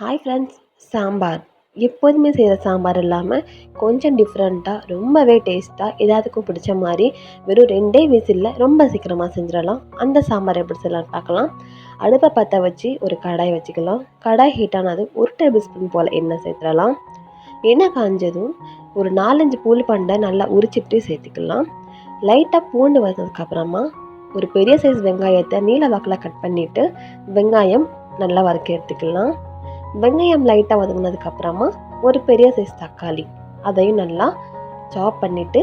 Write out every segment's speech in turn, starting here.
Hi friends sambar. எப்போதுமே செய்கிற சாம்பார் இல்லாமல் கொஞ்சம் டிஃப்ரெண்ட்டாக ரொம்பவே டேஸ்ட்டாக எல்லாத்துக்கும் பிடிச்ச மாதிரி வெறும் ரெண்டே விசிலில் ரொம்ப சீக்கிரமாக செஞ்சிடலாம். அந்த சாம்பார் எப்படி செய்யலாம் பார்க்கலாம். அடுப்பை பற்ற வச்சு ஒரு கடாய் வச்சுக்கலாம். கடாய் ஹீட்டானது ஒரு டேபிள் ஸ்பூன் போல் எண்ணெய் சேர்த்துடலாம். எண்ணெய் காஞ்சதும் ஒரு நாலஞ்சு பூல் பண்டை நல்லா உரிச்சிட்டு சேர்த்துக்கலாம். லைட்டாக பூண்டு வந்ததுக்கப்புறமா ஒரு பெரிய சைஸ் வெங்காயத்தை நீல வாக்கில் கட் பண்ணிவிட்டு வெங்காயம் நல்லா வதக்கி எடுத்துக்கலாம். வெங்காயம் லைட்டாக வதங்கினதுக்கப்புறமா ஒரு பெரிய சைஸ் தக்காளி. அதையும் நல்லா சாப் பண்ணிவிட்டு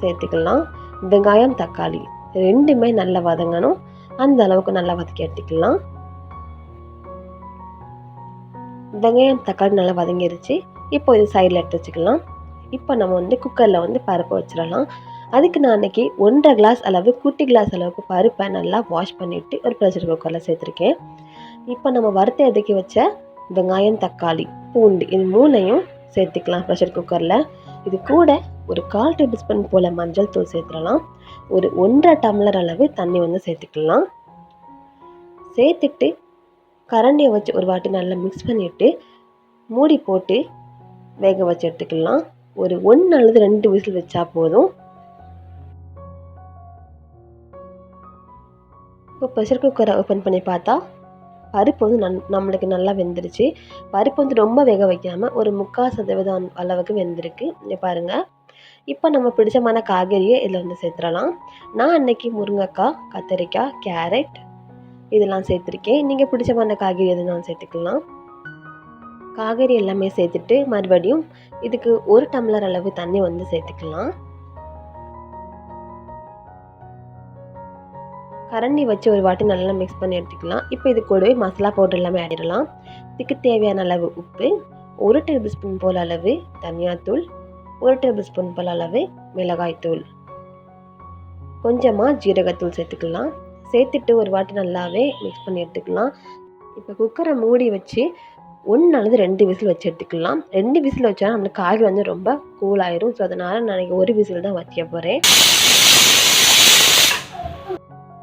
சேர்த்துக்கலாம். வெங்காயம் தக்காளி ரெண்டுமே நல்லா வதங்கணும். அந்த அளவுக்கு நல்லா வதக்கி எடுத்துக்கலாம். வெங்காயம் தக்காளி நல்லா வதங்கிருச்சு. இப்போ இது சைடில் எடுத்து வச்சுக்கலாம். இப்போ நம்ம வந்து குக்கரில் வந்து பருப்பு வச்சிடலாம். அதுக்கு நான் அன்றைக்கி ஒன்றரை கிளாஸ் அளவு குட்டி கிளாஸ் அளவுக்கு பருப்பை நல்லா வாஷ் பண்ணிவிட்டு ஒரு ப்ரெஷர் குக்கரில் சேர்த்துருக்கேன். இப்போ நம்ம வறுத்த எதுக்கி வச்ச வெங்காயம் தக்காளி பூண்டு இது மூணையும் சேர்த்துக்கலாம் ப்ரெஷர் குக்கரில் இது கூட ஒரு கால் டேபிள் ஸ்பூன் போல் மஞ்சள் தூள் சேர்த்துடலாம். ஒரு ஒன்றரை டம்ளர் அளவு தண்ணி வந்து சேர்த்துக்கலாம். சேர்த்துட்டு கரண்டியை வச்சு ஒரு வாட்டி நல்லா மிக்ஸ் பண்ணிவிட்டு மூடி போட்டு வேக வச்சு எடுத்துக்கலாம். ஒரு ஒன்று அல்லது ரெண்டு விசில் வச்சா போதும். இப்போ ப்ரெஷர் குக்கரை ஓப்பன் பண்ணி பார்த்தா பருப்பு வந்து நன் நம்மளுக்கு நல்லா வெந்துருச்சு. பருப்பு வந்து ரொம்ப வேக வைக்காமல் ஒரு முக்கால் சதவீதம் அளவுக்கு வெந்திருக்கு. இங்கே பாருங்கள் இப்போ நம்ம பிடிச்சமான காய்கறியை இதில் வந்து சேர்த்துடலாம். நான் அன்னைக்கு முருங்கைக்காய் கத்திரிக்காய் கேரட் இதெல்லாம் சேர்த்துருக்கேன். நீங்கள் பிடிச்சமான காய்கறி எதுனாலும் சேர்த்துக்கலாம். காய்கறி எல்லாமே சேர்த்துட்டு மறுபடியும் இதுக்கு ஒரு டம்ளர் அளவு தண்ணி வந்து சேர்த்துக்கலாம். கரண்டி வச்சு ஒரு வாட்டி நல்லா மிக்ஸ் பண்ணி எடுத்துக்கலாம். இப்போ இது கூடவே மசாலா பவுடர் எல்லாமே ஆடிடலாம் இதுக்கு தேவையான அளவு உப்பு ஒரு டேபிள் ஸ்பூன் போல் அளவு தனியாத்தூள் ஒரு டேபிள் ஸ்பூன் போல் அளவு மிளகாய்த்தூள். கொஞ்சமாக ஜீரகத்தூள் சேர்த்துக்கலாம். சேர்த்துட்டு ஒரு வாட்டி நல்லாவே மிக்ஸ் பண்ணி எடுத்துக்கலாம். இப்போ குக்கரை மூடி வச்சு ஒன்று அல்லது ரெண்டு விசில் வச்சு எடுத்துக்கலாம். ரெண்டு விசில் வச்சா நம்மளுக்கு காய் வந்து ரொம்ப கூல் ஆயிரும். ஸோ அதனால் நான் ஒரு விசில் தான் வைக்க போகிறேன்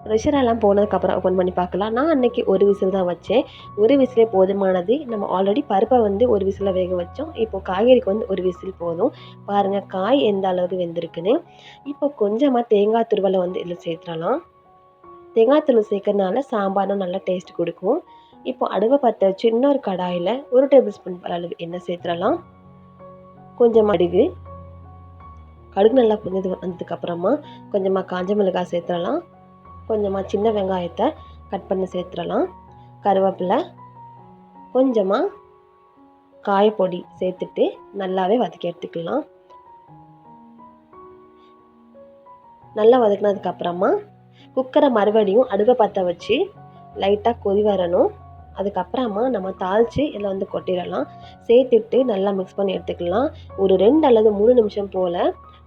ப்ரெஷரெல்லாம் போனதுக்கப்புறம் ஓப்பன் பண்ணி பார்க்கலாம். நான் அன்றைக்கி ஒரு விசில் தான் வச்சேன். ஒரு விசிலே போதுமானது. நம்ம ஆல்ரெடி பருப்பை வந்து ஒரு விசிலில் வேக வச்சோம். இப்போது காய்கறிக்கு வந்து ஒரு விசில் போதும். பாருங்கள் காய் எந்த அளவுக்கு வெந்திருக்குன்னு. இப்போ கொஞ்சமாக தேங்காய் துருவலை வந்து இதில் சேர்த்துடலாம். தேங்காய் துருவல் சேர்க்கறதுனால சாம்பாரும் நல்லா டேஸ்ட் கொடுக்கும். இப்போ அடுவை பற்ற வச்சு இன்னொரு கடாயில் ஒரு டேபிள் ஸ்பூன் அளவு எண்ணெய் சேர்த்துடலாம். கொஞ்சம் கடுகு. கடுகு நல்லா புரிஞ்சது வந்ததுக்கப்புறமா கொஞ்சமாக காஞ்ச மிளகாய் சேர்த்துடலாம். கொஞ்சமாக சின்ன வெங்காயத்தை கட் பண்ணி சேர்த்துடலாம். கருவேப்பிலை கொஞ்சமாக காயப்பொடி சேர்த்துட்டு நல்லாவே வதக்கி எடுத்துக்கலாம். நல்லா வதக்கினதுக்கப்புறமா குக்கரை மறுபடியும் அடுப்பை பற்ற வச்சு லைட்டாக கொதி வரணும். அதுக்கப்புறமா நம்ம தாளித்து இதில் வந்து கொட்டிடலாம். சேர்த்துட்டு நல்லா மிக்ஸ் பண்ணி எடுத்துக்கலாம். ஒரு ரெண்டு அல்லது மூணு நிமிஷம் போல்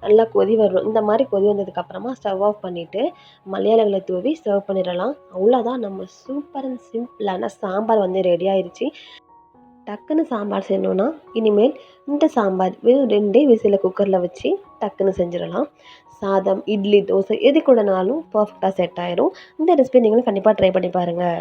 நல்லா கொதி வரும். இந்த மாதிரி கொதி வந்ததுக்கப்புறமா ஸ்டவ் ஆஃப் பண்ணிவிட்டு மலையாளங்களை தூவி சர்வ் பண்ணிடலாம். அவ்வளோதான் நம்ம சூப்பர் அண்ட் சிம்பிளான சாம்பார் வந்து ரெடி ஆயிடுச்சு டக்குன்னு சாம்பார் செய்யணுன்னா இனிமேல் இந்த சாம்பார் வெறும் ரெண்டே விசில குக்கரில் வச்சு டக்குன்னு செஞ்சிடலாம். சாதம் இட்லி தோசை எது கூடனாலும் பர்ஃபெக்டாக செட் ஆயிரும். இந்த ரெசிபி நீங்களும் கண்டிப்பாக ட்ரை பண்ணி பாருங்கள்